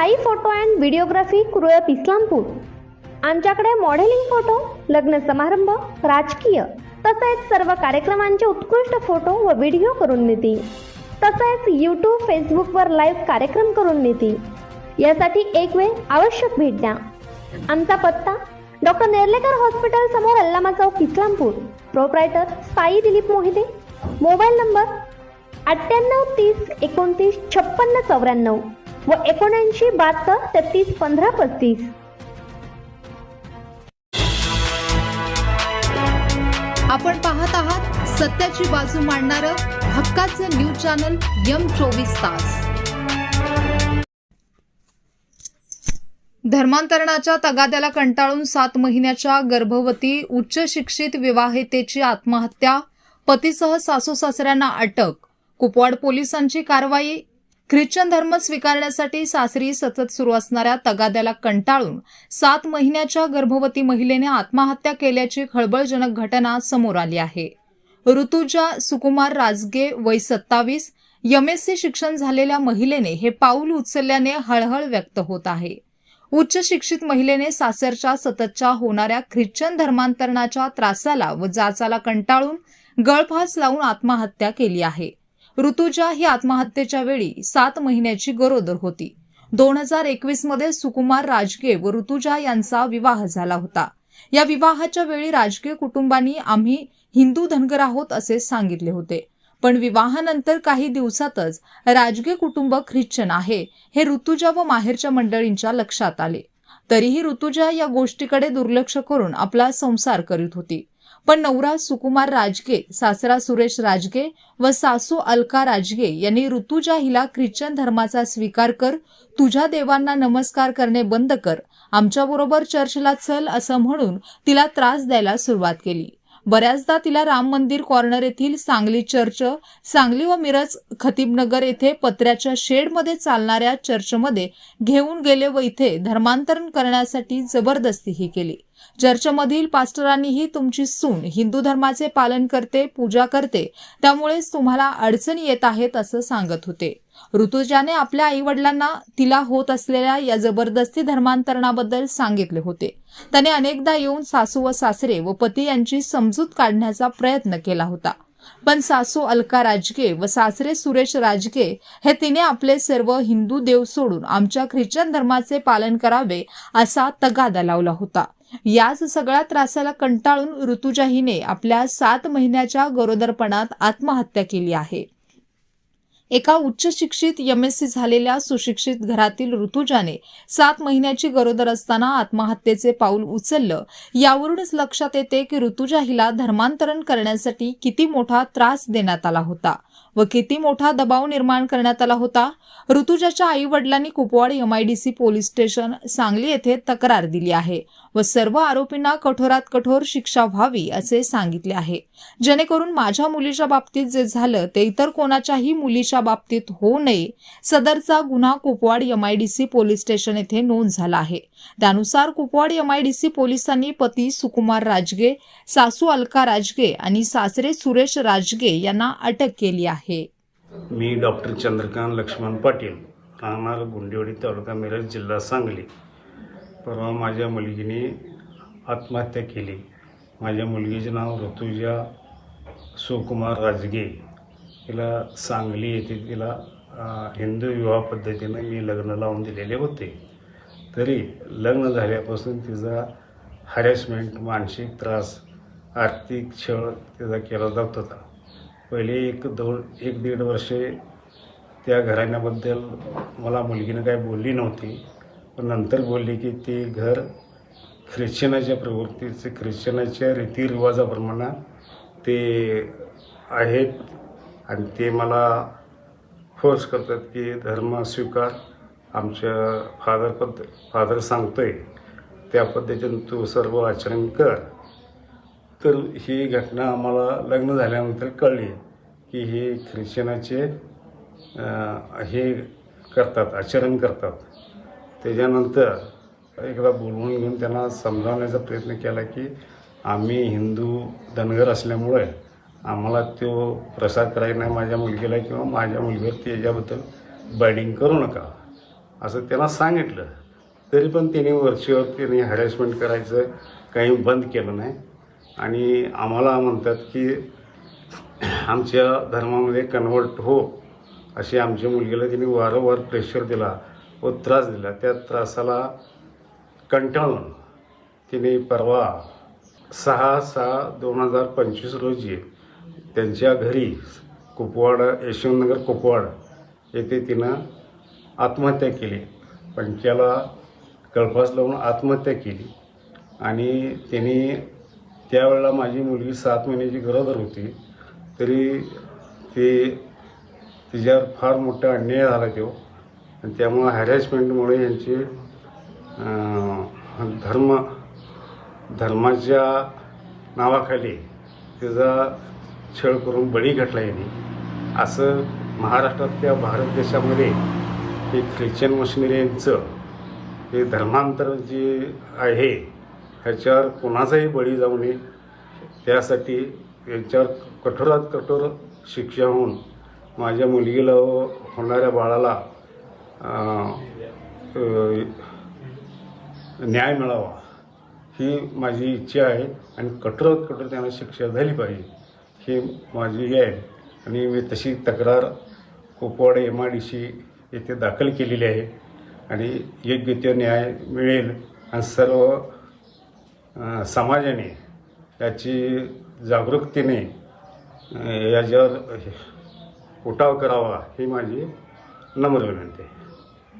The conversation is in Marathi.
Sai photo and videography Kurlap Islampur. आमच्याकडे मॉडेलिंग फोटो लग्न समारंभ राजकीय तसेच सर्व कार्यक्रमांचे उत्कृष्ट फोटो व व्हिडिओ करून देते तसेच यूट्यूब फेसबुकवर लाईव्ह कार्यक्रम करून देते यासाठी एक वेळ आवश्यक भेट द्या. आमचा पत्ता डॉक्टर नेर्लेकर हॉस्पिटल समोर अल्लामा चौक Islampur. Proprietor Sai Dilip Mohite. Mobile number अठ्ठ्याण्णव तीस एकोणतीस छप्पन्न चौऱ्याण्णव. व एकोणऐंशी बहात्तर तेहतीस पंधरा पस्तीस. आपण पाहत आहात सत्याची बाजू मांडणारं हक्काचं न्यूज चॅनल यम चोवीस तास. धर्मांतरणाच्या तगाद्याला कंटाळून सात महिन्याच्या गर्भवती उच्च शिक्षित विवाहितेची आत्महत्या पतीसह सासू सासऱ्यांना अटक कुपवाड पोलिसांची कारवाई ख्रिश्चन धर्म स्वीकारण्यासाठी सासरी सतत सुरू असणाऱ्या तगाद्याला कंटाळून सात महिन्याच्या गर्भवती महिलेने आत्महत्या केल्याची खळबळजनक घटना समोर आली आहे. ऋतुजा सुकुमार राजगे वय सत्तावीस एमएससी शिक्षण झालेल्या महिलेने हे पाऊल उचलल्याने हळहळ व्यक्त होत आहे. उच्च शिक्षित महिलेने सासरच्या सततच्या होणाऱ्या ख्रिश्चन धर्मांतरणाच्या त्रासाला व जाचाला कंटाळून गळफास लावून आत्महत्या केली आहे. ऋतुजा ही आत्महत्येच्या वेळी सात महिन्याची गरोदर होती. दोन हजार एकवीसमध्ये सुकुमार राजगे व ऋतुजा यांचा विवाह झाला होता. या विवाहाच्या वेळी राजकीय कुटुंबांनी आम्ही हिंदू धनगर आहोत असे सांगितले होते. पण विवाहानंतर काही दिवसातच राजकीय कुटुंब ख्रिश्चन आहे हे ऋतुजा व माहेरच्या मंडळींच्या लक्षात आले. तरीही ऋतुजा या गोष्टीकडे दुर्लक्ष करून आपला संसार करीत होती. पण नवरा सुकुमार राजगे सासरा सुरेश राजगे व सासू अलका राजगे यांनी ऋतुजा हिला ख्रिश्चन धर्माचा स्वीकार कर तुझ्या देवांना नमस्कार करणे बंद कर आमच्याबरोबर चर्चला चल असं म्हणून तिला त्रास द्यायला सुरुवात केली. बऱ्याचदा तिला राम मंदिर कॉर्नर येथील सांगली चर्च सांगली व मिरज खतीबनगर येथे पत्र्याच्या शेडमध्ये चालणाऱ्या चर्चमध्ये घेऊन गेले व इथे धर्मांतरण करण्यासाठी जबरदस्ती ही केली. चर्चमधील पास्टरांनीही तुमची सून हिंदू धर्माचे पालन करते पूजा करते त्यामुळेच तुम्हाला अडचणी येत आहेत असं सांगत होते. ऋतुजाने आपल्या आई वडिलांना तिला होत असलेल्या या जबरदस्ती धर्मांतरणाबद्दल सांगितले होते. त्याने अनेकदा येऊन सासू व सासरे व पती यांची समजूत काढण्याचा प्रयत्न केला होता. पण सासू अलका राजके व सासरे सुरेश राजके हे तिने आपले सर्व हिंदू देव सोडून आमच्या ख्रिश्चन धर्माचे पालन करावे असा तगादा लावला होता. याच सगळ्या त्रासाला कंटाळून ऋतुजा हिने आपल्या सात महिन्याच्या गरोदरपणात आत्महत्या केली आहे. एका उच्च शिक्षित सी झालेल्या सुशिक्षित घरातील ऋतुजाने सात महिन्याची गरोदर असताना आत्महत्येचे पाऊल उचललं. यावरूनच लक्षात येते की ऋतुजा हिला धर्मांतरण करण्यासाठी किती मोठा त्रास देण्यात आला होता व किती मोठा दबाव निर्माण करण्यात आला होता. ऋतुजाच्या आई वडिलांनी Kupwad MIDC police station Sangli येथे तक्रार दिली आहे व सर्व आरोपींना कठोरात कठोर शिक्षा व्हावी असे सांगितले आहे. जेणेकरून माझ्या मुलीच्या बाबतीत जे झालं ते इतर कोणाच्याही मुलीच्या बाबतीत होऊ नये. सदरचा गुन्हा कुपवाड एमआयडीसी पोलीस स्टेशन येथे नोंद झाला आहे. त्यानुसार कुपवाड एमआयडीसी पोलिसांनी पती सुकुमार राजगे सासू अलका राजगे आणि सासरे सुरेश राजगे यांना अटक केली आहे. मी डॉक्टर चंद्रकांत लक्ष्मण पाटील राहणार गुंडेवाडी तालुका मिरज जिल्हा सांगली. परवा माझ्या मुलगीने आत्महत्या केली. माझ्या मुलगीचे नाव ऋतुजा सुकुमार राजगे. तिला सांगली येथे तिला हिंदू विवाह पद्धतीनं मी लग्न लावून दिलेले होते. तरी लग्न झाल्यापासून तिचा हॅरेसमेंट मानसिक त्रास आर्थिक छळ तिचा केला जात होता. पहिले एक दोन एक दीड वर्षे त्या घराण्याबद्दल मला मुलगीनं काही बोलली नव्हती. पण नंतर बोलली की ते घर ख्रिश्चनाच्या प्रवृत्तीचे ख्रिश्चनाच्या रीतिरिवाजाप्रमाणे ते आहेत. आणि ते मला फोर्स करतात की धर्म स्वीकार. आमच्या फादर पद्ध फादर सांगतोय त्या पद्धतीनं तू सर्व आचरण कर. तर ही घटना आम्हाला लग्न झाल्यानंतर कळली की हे ख्रिश्चनाचे हे करतात आचरण करतात. त्याच्यानंतर एकदा बोलवून घेऊन त्यांना समजावण्याचा प्रयत्न केला की आम्ही हिंदू धनगर असल्यामुळे आम्हाला तो प्रसार करायचा नाही माझ्या मुलगीला किंवा माझ्या मुलगीवर त्याच्याबद्दल बायडिंग करू नका. असं त्यांना सांगितलं. तरी पण त्याने वर्षभर त्याने हॅरेसमेंट करायचं काही बंद केलं नाही. आणि आम्हाला म्हणतात की आमच्या धर्मामध्ये कन्वर्ट हो अशी आमच्या मुलगीला त्यांनी वारंवार प्रेशर दिला व त्रास दिला. त्या त्रासाला कंटाळून तिने परवा सहा सहा दोन हजार पंचवीस रोजी त्यांच्या घरी कुपवाड यशवंतनगर कुपवाड येथे तिनं आत्महत्या केली. पंख्याला गळफास लावून आत्महत्या केली. आणि त्यांनी त्यावेळेला माझी मुलगी सात महिन्याची गरोदर होती. तरी ते तिच्यावर फार मोठा अन्याय झाला तो. आणि त्यामुळं हॅरॅसमेंटमुळे यांची धर्म धर्माच्या नावाखाली तिचा छळ करून बळी घातला यांनी. असं महाराष्ट्रातल्या भारत देशामध्ये हे ख्रिश्चन मशिनरीचं हे धर्मांतर जे आहे ह्याच्यावर कोणाचाही बळी जाऊ नये. त्यासाठी यांच्यावर कठोरात कठोर शिक्षा होऊन माझ्या मुलगीला होणाऱ्या बाळाला न्याय मिळावा ही माझी इच्छा आहे आणि कठोरात कठोर त्यांना शिक्षा झाली पाहिजे. ही माझी हे आहे. आणि मी तशी तक्रार Kupwad M I D C येथे दाखल केलेली आहे. आणि योग्य तो न्याय मिळेल आणि सर्व समाजाने याची जागरूकतेने याच्यावर उठाव करावा ही माझी नम्र विनंती आहे.